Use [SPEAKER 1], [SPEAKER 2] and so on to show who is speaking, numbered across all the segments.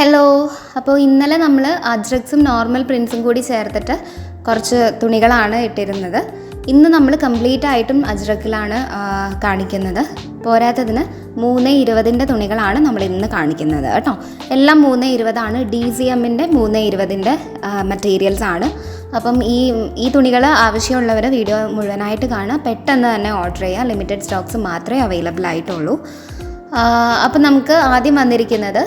[SPEAKER 1] Hello അപ്പോൾ ഇന്നലെ നമ്മൾ അജ്രക്സും നോർമൽ പ്രിൻസും കൂടി ചേർത്തിട്ട് കുറച്ച് തുണികളാണ് ഇട്ടിരുന്നത്. ഇന്ന് നമ്മൾ കംപ്ലീറ്റ് ആയിട്ടും അജ്രക്കിലാണ് കാണിക്കുന്നത്. പോരാത്തതിന് മൂന്ന് ഇരുപതിന്റെ തുണികളാണ് നമ്മൾ ഇന്ന് കാണിക്കുന്നത് കേട്ടോ. എല്ലാം മൂന്ന് ഇരുപതാണ്. ഡി സി എമ്മിന്റെ മൂന്ന് ഇരുപതിന്റെ മെറ്റീരിയൽസ് ആണ്. അപ്പം ഈ ഈ തുണികൾ ആവശ്യമുള്ളവർ വീഡിയോ മുഴുവനായിട്ട് കാണുക. പെട്ടെന്ന് തന്നെ ഓർഡർ ചെയ്യുക. ലിമിറ്റഡ് സ്റ്റോക്സ് മാത്രമേ അവൈലബിൾ ആയിട്ടുള്ളൂ. അപ്പം നമുക്ക് ആദ്യം വന്നിരിക്കുന്നത്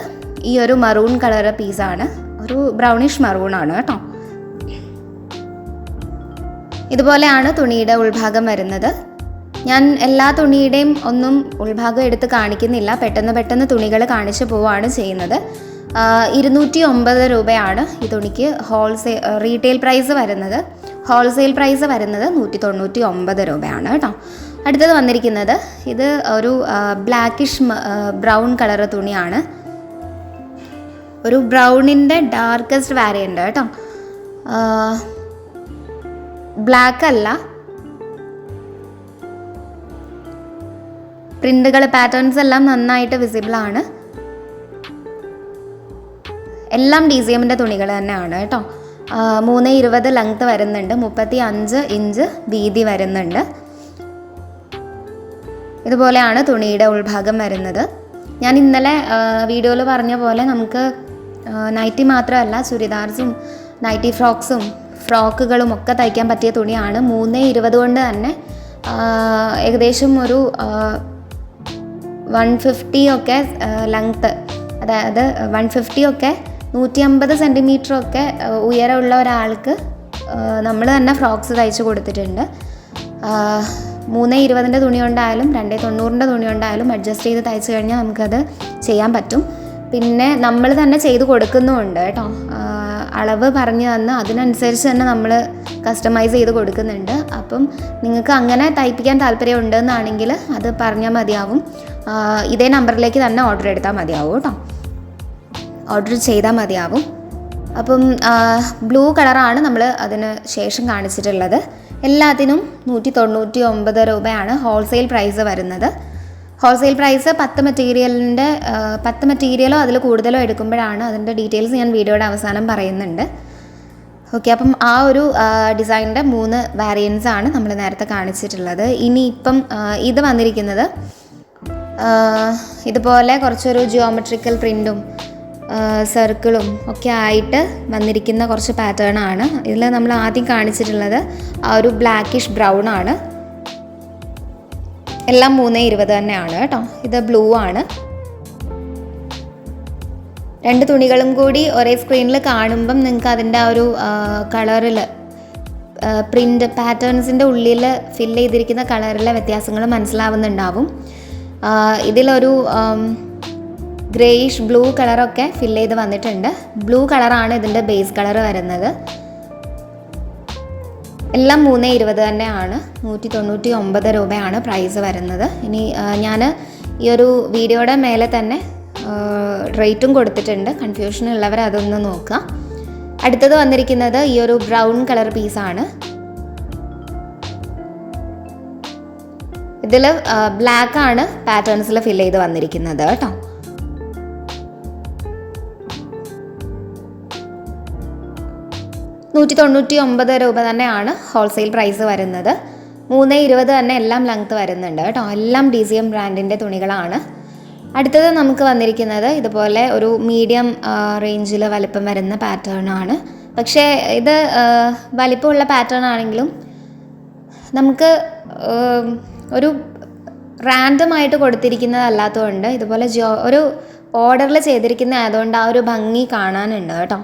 [SPEAKER 1] ഈ ഒരു മറൂൺ കളർ പീസാണ് ഒരു ബ്രൗണിഷ് മറൂൺ ആണ് കേട്ടോ. ഇതുപോലെയാണ് തുണിയുടെ ഉൾഭാഗം വരുന്നത്. ഞാൻ എല്ലാ തുണിയുടെയും ഒന്നും ഉൾഭാഗം എടുത്ത് കാണിക്കുന്നില്ല. പെട്ടെന്ന് പെട്ടെന്ന് തുണികൾ കാണിച്ചു പോവുകയാണ് ചെയ്യുന്നത്. ഇരുന്നൂറ്റി ഒമ്പത് രൂപയാണ് ഈ തുണിക്ക് ഹോൾസെയിൽ റീറ്റെയിൽ പ്രൈസ് വരുന്നത്. ഹോൾസെയിൽ പ്രൈസ് വരുന്നത് നൂറ്റി തൊണ്ണൂറ്റി ഒമ്പത് രൂപയാണ് കേട്ടോ. അടുത്തത് വന്നിരിക്കുന്നത് ഇത് ഒരു ബ്ലാക്കിഷ് ബ്രൗൺ കളർ തുണിയാണ്. ഒരു ബ്രൗണിന്റെ ഡാർക്കസ്റ്റ് വാരിയന്റ് കേട്ടോ. ബ്ലാക്ക് അല്ല. പ്രിന്റുകൾ പാറ്റേൺസ് എല്ലാം നന്നായിട്ട് വിസിബിൾ ആണ്. എല്ലാം ഡി സി എമ്മിന്റെ തുണികൾ തന്നെയാണ് കേട്ടോ. മൂന്ന് ഇരുപത് ലെങ്ത് വരുന്നുണ്ട് മുപ്പത്തി അഞ്ച് ഇഞ്ച് വീതി വരുന്നുണ്ട്. ഇതുപോലെയാണ് തുണിയുടെ ഉൾഭാഗം വരുന്നത്. ഞാൻ ഇന്നലെ വീഡിയോയിൽ പറഞ്ഞ പോലെ നമുക്ക് നൈറ്റി മാത്രമല്ല ചുരിദാർസും നൈറ്റി ഫ്രോക്സും ഫ്രോക്കുകളും ഒക്കെ തയ്ക്കാൻ പറ്റിയ തുണിയാണ്. മൂന്ന് ഇരുപത് കൊണ്ട് തന്നെ ഏകദേശം ഒരു വൺ ഫിഫ്റ്റി ഒക്കെ ലെങ്ത്ത് അതായത് വൺ ഫിഫ്റ്റി ഒക്കെ നൂറ്റി അമ്പത് സെന്റിമീറ്റർ ഒക്കെ ഉയരമുള്ള ഒരാൾക്ക് നമ്മൾ തന്നെ ഫ്രോക്സ് തയ്ച്ച് കൊടുത്തിട്ടുണ്ട്. മൂന്ന് ഇരുപതിന്റെ തുണി കൊണ്ടായാലും രണ്ടേ തൊണ്ണൂറിന്റെ തുണി കൊണ്ടായാലും അഡ്ജസ്റ്റ് ചെയ്ത് തയ്ച്ച് കഴിഞ്ഞാൽ നമുക്കത് ചെയ്യാൻ പറ്റും. പിന്നെ നമ്മൾ തന്നെ ചെയ്ത് കൊടുക്കുന്നുമുണ്ട് കേട്ടോ. അളവ് പറഞ്ഞു തന്ന് അതിനനുസരിച്ച് തന്നെ നമ്മൾ കസ്റ്റമൈസ് ചെയ്ത് കൊടുക്കുന്നുണ്ട്. അപ്പം നിങ്ങൾക്ക് അങ്ങനെ തയ്പ്പിക്കാൻ താല്പര്യം ഉണ്ടെന്നാണെങ്കിൽ അത് പറഞ്ഞാൽ മതിയാവും. ഇതേ നമ്പറിലേക്ക് തന്നെ ഓർഡർ എടുത്താൽ മതിയാവും കേട്ടോ. ഓർഡർ ചെയ്താൽ മതിയാവും. അപ്പം ബ്ലൂ കളറാണ് നമ്മൾ അതിന് ശേഷം കാണിച്ചിട്ടുള്ളത്. എല്ലാത്തിനും നൂറ്റി തൊണ്ണൂറ്റി ഒമ്പത് രൂപയാണ് ഹോൾസെയിൽ പ്രൈസ് വരുന്നത്. ഹോൾസെയിൽ പ്രൈസ് പത്ത് മെറ്റീരിയലിന്റെ പത്ത് മെറ്റീരിയലോ അതിൽ കൂടുതലോ എടുക്കുമ്പോഴാണ് അതിന്റെ ഡീറ്റെയിൽസ് ഞാൻ വീഡിയോയുടെ അവസാനം പറയുന്നുണ്ട്. ഓക്കെ അപ്പം ആ ഒരു ഡിസൈനിന്റെ മൂന്ന് വാരിയൻസ് ആണ് നമ്മൾ നേരത്തെ കാണിച്ചിട്ടുള്ളത്. ഇനി ഇപ്പം ഇത് വന്നിരിക്കുന്നത് ഇതുപോലെ കുറച്ചൊരു ജിയോമെട്രിക്കൽ പ്രിന്റും സർക്കിളും ഒക്കെ ആയിട്ട് വന്നിരിക്കുന്ന കുറച്ച് പാറ്റേൺ ആണ്. ഇതിൽ നമ്മൾ ആദ്യം കാണിച്ചിട്ടുള്ളത് ആ ഒരു ബ്ലാക്കിഷ് ബ്രൗൺ ആണ്. എല്ലാം മൂന്ന് ഇരുപത് തന്നെയാണ് കേട്ടോ. ഇത് ബ്ലൂ ആണ്. രണ്ട് തുണികളും കൂടി ഒരേ സ്ക്രീനിൽ കാണുമ്പം നിങ്ങൾക്ക് അതിന്റെ ആ ഒരു കളറിൽ പ്രിന്റ് പാറ്റേൺസിന്റെ ഉള്ളിൽ ഫിൽ ചെയ്തിരിക്കുന്ന കളറിലെ വ്യത്യാസങ്ങൾ മനസ്സിലാവുന്നുണ്ടാവും. ഇതിലൊരു ഗ്രേയിഷ് ബ്ലൂ കളറൊക്കെ ഫില്ല് ചെയ്ത് വന്നിട്ടുണ്ട്. ബ്ലൂ കളറാണ് ഇതിന്റെ ബേസ് കളർ വരുന്നത്. എല്ലാം മൂന്ന് ഇരുപത് തന്നെയാണ്. നൂറ്റി തൊണ്ണൂറ്റി ഒമ്പത് രൂപയാണ് പ്രൈസ് വരുന്നത്. ഇനി ഞാൻ ഈ ഒരു വീഡിയോയുടെ മേലെ തന്നെ റേറ്റും കൊടുത്തിട്ടുണ്ട്. കൺഫ്യൂഷൻ ഉള്ളവർ അതൊന്ന് നോക്കുക. അടുത്തത് വന്നിരിക്കുന്നത് ഈ ഒരു ബ്രൗൺ കളർ പീസാണ് ഇതിൽ ബ്ലാക്കാണ് പാറ്റേൺസിൽ ഫില്ല് ചെയ്ത് വന്നിരിക്കുന്നത് കേട്ടോ. നൂറ്റി തൊണ്ണൂറ്റി ഒമ്പത് രൂപ തന്നെയാണ് ഹോൾസെയിൽ പ്രൈസ് വരുന്നത്. മൂന്ന് ഇരുപത് തന്നെ എല്ലാം ലെങ്ത്ത് വരുന്നുണ്ട് കേട്ടോ. എല്ലാം ഡി സി എം ബ്രാൻഡിന്റെ തുണികളാണ്. അടുത്തത് നമുക്ക് വന്നിരിക്കുന്നത് ഇതുപോലെ ഒരു മീഡിയം റേഞ്ചിൽ വലിപ്പം വരുന്ന പാറ്റേൺ ആണ്. പക്ഷേ ഇത് വലിപ്പമുള്ള പാറ്റേൺ ആണെങ്കിലും നമുക്ക് ഒരു റാൻഡം ആയിട്ട് കൊടുത്തിരിക്കുന്നതല്ലാത്തതുകൊണ്ട് ഇതുപോലെ ജോ ഒരു ഓർഡറിൽ ചെയ്തിരിക്കുന്ന ആയതുകൊണ്ട് ആ ഒരു ഭംഗി കാണാനുണ്ട് കേട്ടോ.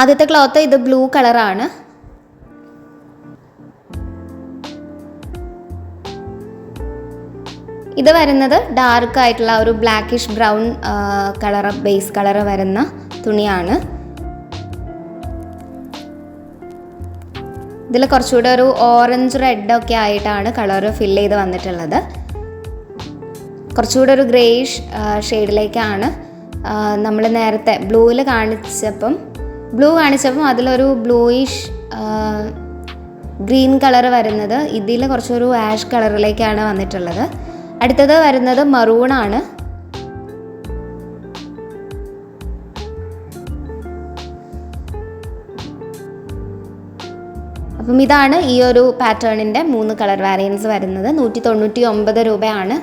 [SPEAKER 1] ആദ്യത്തെ ക്ലോത്ത് ഇത് ബ്ലൂ കളറാണ്. ഇത് വരുന്നത് ഡാർക്ക് ആയിട്ടുള്ള ഒരു blackish brown colour base colour വരുന്ന തുണിയാണ്. ഇതിൽ കുറച്ചുകൂടെ ഒരു ഓറഞ്ച് റെഡ് ഒക്കെ ആയിട്ടാണ് കളർ ഫിൽ ചെയ്ത് വന്നിട്ടുള്ളത്. കുറച്ചുകൂടെ ഒരു ഗ്രേയിഷ് ഷെയ്ഡിലേക്കാണ് നമ്മൾ നേരത്തെ ബ്ലൂവിൽ കാണിച്ചപ്പം ബ്ലൂ കാണിച്ചപ്പം അതിലൊരു ബ്ലൂയിഷ് ഗ്രീൻ കളർ വരുന്നത്. ഇതിൽ കുറച്ചൊരു ആഷ് കളറിലേക്കാണ് വന്നിട്ടുള്ളത്. അടുത്തത് വരുന്നത് മറൂണാണ് അപ്പം ഇതാണ് ഈ ഒരു പാറ്റേണിന്റെ മൂന്ന് കളർ വാരിയൻസ് വരുന്നത്. നൂറ്റി തൊണ്ണൂറ്റി ഒമ്പത് രൂപയാണ്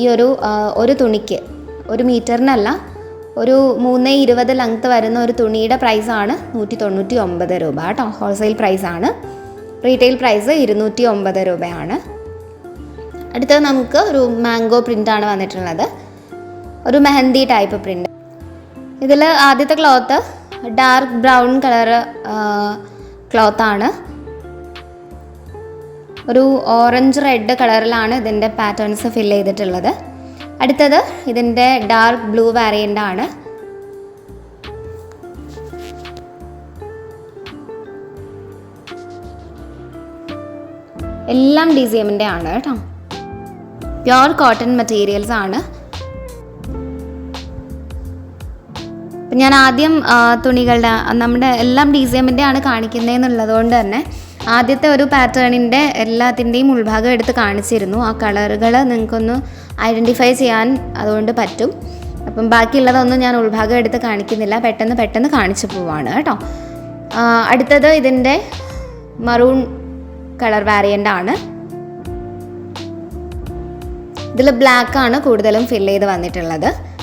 [SPEAKER 1] ഈ ഒരു ഒരു തുണിക്ക്. ഒരു മീറ്ററിനല്ല ഒരു മൂന്ന് ഇരുപത് ലെങ്ത്ത് വരുന്ന ഒരു തുണിയുടെ പ്രൈസാണ് നൂറ്റി തൊണ്ണൂറ്റി ഒമ്പത് രൂപ കേട്ടോ. ഹോൾസെയിൽ ആണ്. റീറ്റെയിൽ പ്രൈസ് ഇരുന്നൂറ്റി ഒമ്പത് രൂപയാണ്. അടുത്തത് നമുക്ക് ഒരു മാംഗോ പ്രിന്റാണ് വന്നിട്ടുള്ളത്. ഒരു മെഹന്തി ടൈപ്പ് പ്രിന്റ് ഇതിൽ ആദ്യത്തെ ക്ലോത്ത് ഡാർക്ക് ബ്രൗൺ കളറ് ക്ലോത്താണ് ഒരു ഓറഞ്ച് റെഡ് കളറിലാണ് ഇതിന്റെ പാറ്റേൺസ് ഫില്ല് ചെയ്തിട്ടുള്ളത്. അടുത്തത് ഇതിന്റെ ഡാർക്ക് ബ്ലൂ വേറിയന്റ് ആണ്. എല്ലാം ഡി സി എമ്മിന്റെ ആണ് കേട്ടോ. പ്യോർ കോട്ടൺ മെറ്റീരിയൽസ് ആണ്. അപ്പം ഞാൻ ആദ്യം തുണികളുടെ നമ്മുടെ എല്ലാം ഡി സി എമ്മിന്റെ ആണ് കാണിക്കുന്നതെന്നുള്ളത് കൊണ്ട് തന്നെ ആദ്യത്തെ ഒരു പാറ്റേണിന്റെ എല്ലാത്തിന്റെയും ഉൾഭാഗം എടുത്ത് കാണിച്ചിരുന്നു. ആ കളറുകൾ നിങ്ങൾക്കൊന്ന് ഐഡന്റിഫൈ ചെയ്യാൻ അതുകൊണ്ട് പറ്റും. അപ്പം ബാക്കിയുള്ളതൊന്നും ഞാൻ ഉൾഭാഗം എടുത്ത് കാണിക്കുന്നില്ല. പെട്ടെന്ന് പെട്ടെന്ന് കാണിച്ചു പോവാണ് കേട്ടോ. അടുത്തത് ഇതിന്റെ മറൂൺ കളർ വാരിയന്റ് ആണ്. ഇതിൽ ബ്ലാക്ക് ആണ് കൂടുതലും ഫിൽ ചെയ്ത് വന്നിട്ടുള്ളത്.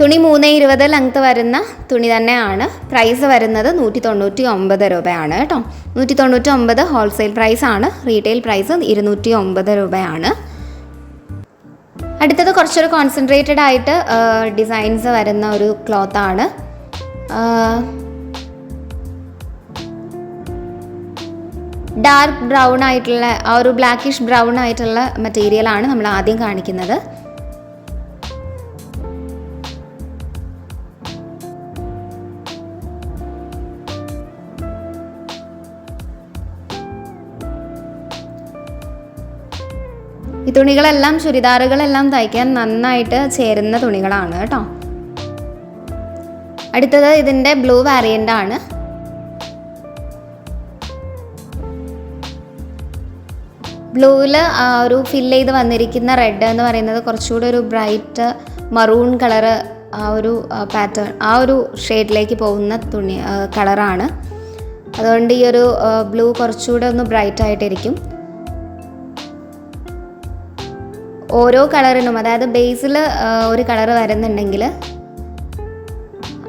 [SPEAKER 1] തുണി മൂന്ന് ഇരുപത് ലെങ്ത് വരുന്ന തുണി തന്നെയാണ്. പ്രൈസ് വരുന്നത് നൂറ്റി തൊണ്ണൂറ്റി ഒമ്പത് രൂപയാണ് കേട്ടോ. നൂറ്റി തൊണ്ണൂറ്റി ഒമ്പത് ഹോൾസെയിൽ പ്രൈസ് ആണ്. റീറ്റെയിൽ പ്രൈസ് ഇരുന്നൂറ്റി ഒമ്പത് രൂപയാണ്. അടുത്തത് കുറച്ചൊരു കോൺസെൻട്രേറ്റഡ് ആയിട്ട് ഡിസൈൻസ് വരുന്ന ഒരു ക്ലോത്ത് ആണ്. ഡാർക്ക് ബ്രൗൺ ആയിട്ടുള്ള ആ ഒരു ബ്ലാക്കിഷ് ബ്രൗൺ ആയിട്ടുള്ള മെറ്റീരിയലാണ് നമ്മൾ ആദ്യം കാണിക്കുന്നത്. തുണികളെല്ലാം ചുരിദാറുകളെല്ലാം തയ്ക്കാൻ നന്നായിട്ട് ചേരുന്ന തുണികളാണ് കേട്ടോ. അടുത്തത് ഇതിന്റെ ബ്ലൂ വാരിയന്റ് ആണ്. ബ്ലൂവിൽ ഒരു ഫിൽ ചെയ്ത് വന്നിരിക്കുന്ന റെഡ് എന്ന് പറയുന്നത് കുറച്ചുകൂടി ഒരു ബ്രൈറ്റ് മറൂൺ കളറ് ആ ഒരു പാറ്റേൺ ആ ഒരു ഷെയ്ഡിലേക്ക് പോകുന്ന തുണി കളറാണ് അതുകൊണ്ട് ഈ ഒരു ബ്ലൂ കുറച്ചുകൂടെ ഒന്ന് ബ്രൈറ്റ് ആയിട്ടിരിക്കും. ഓരോ കളറിനും അതായത് ബേസിൽ ഒരു കളർ വരുന്നുണ്ടെങ്കിൽ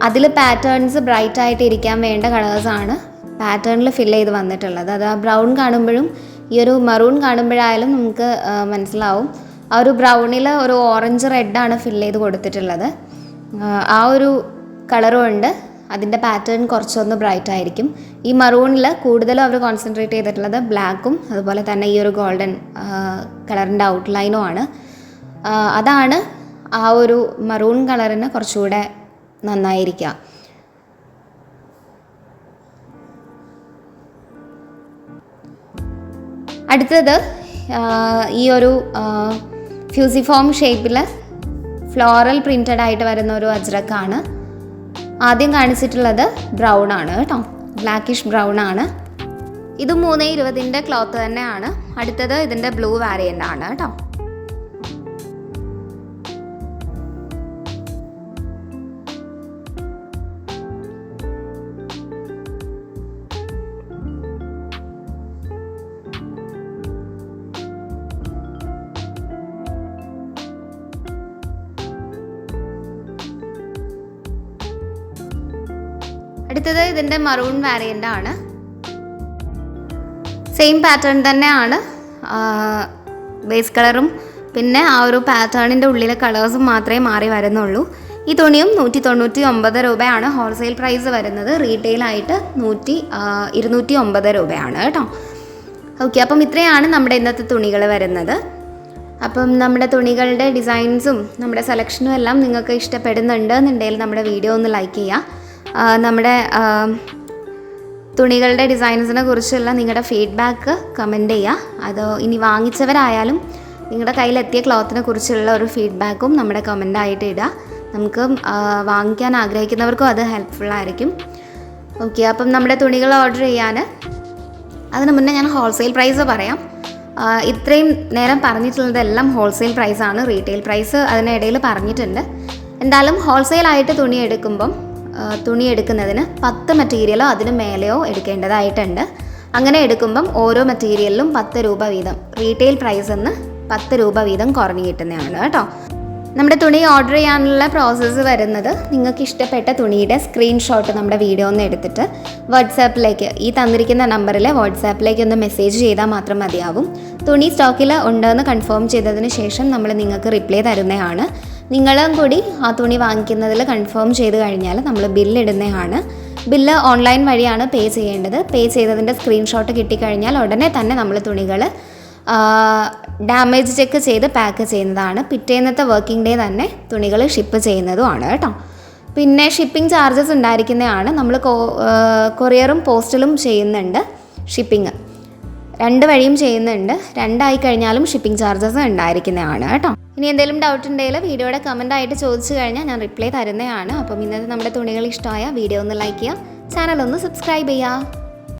[SPEAKER 1] അതിൽ പാറ്റേൺസ് ബ്രൈറ്റ് ആയിട്ട് ഇരിക്കാൻ വേണ്ട കളേഴ്സാണ് പാറ്റേണിൽ ഫിൽ ചെയ്ത് വന്നിട്ടുള്ളത്. അത് ആ ബ്രൗൺ കാണുമ്പോഴും ഈ ഒരു മറൂൺ കാണുമ്പോഴായാലും നമുക്ക് മനസ്സിലാവും. ആ ഒരു ബ്രൗണിൽ ഒരു ഓറഞ്ച് റെഡാണ് ഫിൽ ചെയ്ത് കൊടുത്തിട്ടുള്ളത്. ആ ഒരു കളറും ഉണ്ട്. അതിന്റെ പാറ്റേൺ കുറച്ചൊന്ന് ബ്രൈറ്റ് ആയിരിക്കും. ഈ മറൂണിൽ കൂടുതലും അവർ കോൺസെൻട്രേറ്റ് ചെയ്തിട്ടുള്ളത് ബ്ലാക്കും അതുപോലെ തന്നെ ഈ ഒരു ഗോൾഡൻ കളറിന്റെ ഔട്ട്ലൈനും ആണ്. അതാണ് ആ ഒരു മറൂൺ കളറിന് കുറച്ചുകൂടെ നന്നായിരിക്കുക. അടുത്തത് ഈ ഒരു ഫ്യൂസിഫോം ഷേപ്പിൽ ഫ്ലോറൽ പ്രിന്റഡ് ആയിട്ട് വരുന്ന ഒരു അജ്രക്കാണ്. ആദ്യം കാണിച്ചിട്ടുള്ളത് ബ്രൗൺ ആണ് കേട്ടോ. ബ്ലാക്കിഷ് ബ്രൗൺ ആണ്. ഇത് മൂന്ന് ഇരുപതിന്റെ ക്ലോത്ത് തന്നെയാണ്. അടുത്തത് ഇതിന്റെ ബ്ലൂ വാരിയന്റ് ആണ് കേട്ടോ. അടുത്തത് ഇതിന്റെ മറൂൺ വാരിയന്റ് ആണ്. സെയിം പാറ്റേൺ തന്നെയാണ് ബേസ് കളറും പിന്നെ ആ ഒരു പാറ്റേണിന്റെ ഉള്ളിലെ കളേഴ്സും മാത്രമേ മാറി വരുന്നുള്ളൂ. ഈ തുണിയും നൂറ്റി തൊണ്ണൂറ്റി ഒമ്പത് രൂപയാണ്. ഹോൾസെയിൽ പ്രൈസ് വരുന്നത് റീറ്റെയിലായിട്ട് നൂറ്റി ഇരുന്നൂറ്റി ഒമ്പത് രൂപയാണ് കേട്ടോ. ഓക്കെ അപ്പം ഇത്രയാണ് നമ്മുടെ ഇന്നത്തെ തുണികൾ വരുന്നത്. അപ്പം നമ്മുടെ തുണികളുടെ ഡിസൈൻസും നമ്മുടെ സെലക്ഷനും എല്ലാം നിങ്ങൾക്ക് ഇഷ്ടപ്പെടുന്നുണ്ട് എന്നുണ്ടെങ്കിൽ നമ്മുടെ വീഡിയോ ഒന്ന് ലൈക്ക് ചെയ്യുക. നമ്മുടെ തുണികളുടെ ഡിസൈൻസിനെ കുറിച്ചുള്ള നിങ്ങളുടെ ഫീഡ്ബാക്ക് കമന്റ് ചെയ്യുക. അത് ഇനി വാങ്ങിച്ചവരായാലും നിങ്ങളുടെ കയ്യിലെത്തിയ ക്ലോത്തിനെ കുറിച്ചുള്ള ഒരു ഫീഡ്ബാക്കും നമ്മുടെ കമന്റായിട്ട് ഇടുക. നമുക്ക് വാങ്ങിക്കാൻ ആഗ്രഹിക്കുന്നവർക്കും അത് ഹെൽപ്ഫുൾ ആയിരിക്കും. ഓക്കെ അപ്പം നമ്മുടെ തുണികൾ ഓർഡർ ചെയ്യാൻ അതിന് മുന്നേ ഞാൻ ഹോൾസെയിൽ പ്രൈസ് പറയാം. ഇത്രയും നേരം പറഞ്ഞിട്ടുള്ളതെല്ലാം ഹോൾസെയിൽ പ്രൈസാണ്. റീറ്റെയിൽ പ്രൈസ് അതിനിടയിൽ പറഞ്ഞിട്ടുണ്ട്. എന്തായാലും ഹോൾസെയിലായിട്ട് തുണി എടുക്കുമ്പം തുണി എടുക്കുന്നതിന് പത്ത് മെറ്റീരിയലോ അതിന് മേലെയോ എടുക്കേണ്ടതായിട്ടുണ്ട്. അങ്ങനെ എടുക്കുമ്പം ഓരോ മെറ്റീരിയലിലും പത്ത് രൂപ വീതം. റീറ്റെയിൽ പ്രൈസ് എന്ന് പത്ത് രൂപ വീതം കുറഞ്ഞു കിട്ടുന്നതാണ് കേട്ടോ. നമ്മുടെ തുണി ഓർഡർ ചെയ്യാനുള്ള പ്രോസസ്സ് വരുന്നത് നിങ്ങൾക്ക് ഇഷ്ടപ്പെട്ട തുണിയുടെ സ്ക്രീൻഷോട്ട് നമ്മുടെ വീഡിയോ ഒന്ന് എടുത്തിട്ട് വാട്സാപ്പിലേക്ക് ഈ തന്നിരിക്കുന്ന നമ്പറിൽ വാട്സാപ്പിലേക്ക് ഒന്ന് മെസ്സേജ് ചെയ്താൽ മാത്രം മതിയാവും. തുണി സ്റ്റോക്കിൽ ഉണ്ടെന്ന് കൺഫേം ചെയ്തതിന് ശേഷം നമ്മൾ നിങ്ങൾക്ക് റിപ്ലൈ തരുന്നതാണ്. നിങ്ങളും കൂടി ആ തുണി വാങ്ങിക്കുന്നതിൽ കൺഫേം ചെയ്ത് കഴിഞ്ഞാൽ നമ്മൾ ബില്ലിടുന്നതാണ് ബില്ല് ഓൺലൈൻ വഴിയാണ് പേ ചെയ്യേണ്ടത്. പേ ചെയ്തതിന്റെ സ്ക്രീൻഷോട്ട് കിട്ടിക്കഴിഞ്ഞാൽ ഉടനെ തന്നെ നമ്മൾ തുണികൾ ഡാമേജ് ചെക്ക് ചെയ്ത് പാക്ക് ചെയ്യുന്നതാണ്. പിറ്റേന്നത്തെ വർക്കിംഗ് ഡേ തന്നെ തുണികൾ ഷിപ്പ് ചെയ്യുന്നതുമാണ് കേട്ടോ. പിന്നെ ഷിപ്പിംഗ് ചാർജസ് ഉണ്ടായിരിക്കുന്നതാണ്. നമ്മൾ കൊറിയറും പോസ്റ്റലും ചെയ്യുന്നുണ്ട് ഷിപ്പിംഗ് രണ്ട് വഴിയും ചെയ്യുന്നുണ്ട്. രണ്ടായി കഴിഞ്ഞാലും ഷിപ്പിംഗ് ചാർജസ് ഉണ്ടായിരിക്കുന്നതാണ് കേട്ടോ. ഇനി എന്തെങ്കിലും ഡൗട്ട് ഉണ്ടെങ്കിൽ വീഡിയോയുടെ കമന്റ് ആയിട്ട് ചോദിച്ചു കഴിഞ്ഞാൽ ഞാൻ റിപ്ലൈ തരുന്നതാണ്. അപ്പം ഇന്നത്തെ നമ്മുടെ തുണികൾ ഇഷ്ടമായ വീഡിയോ ഒന്ന് ലൈക്ക് ചെയ്യുക. ചാനൽ ഒന്ന് സബ്സ്ക്രൈബ് ചെയ്യുക.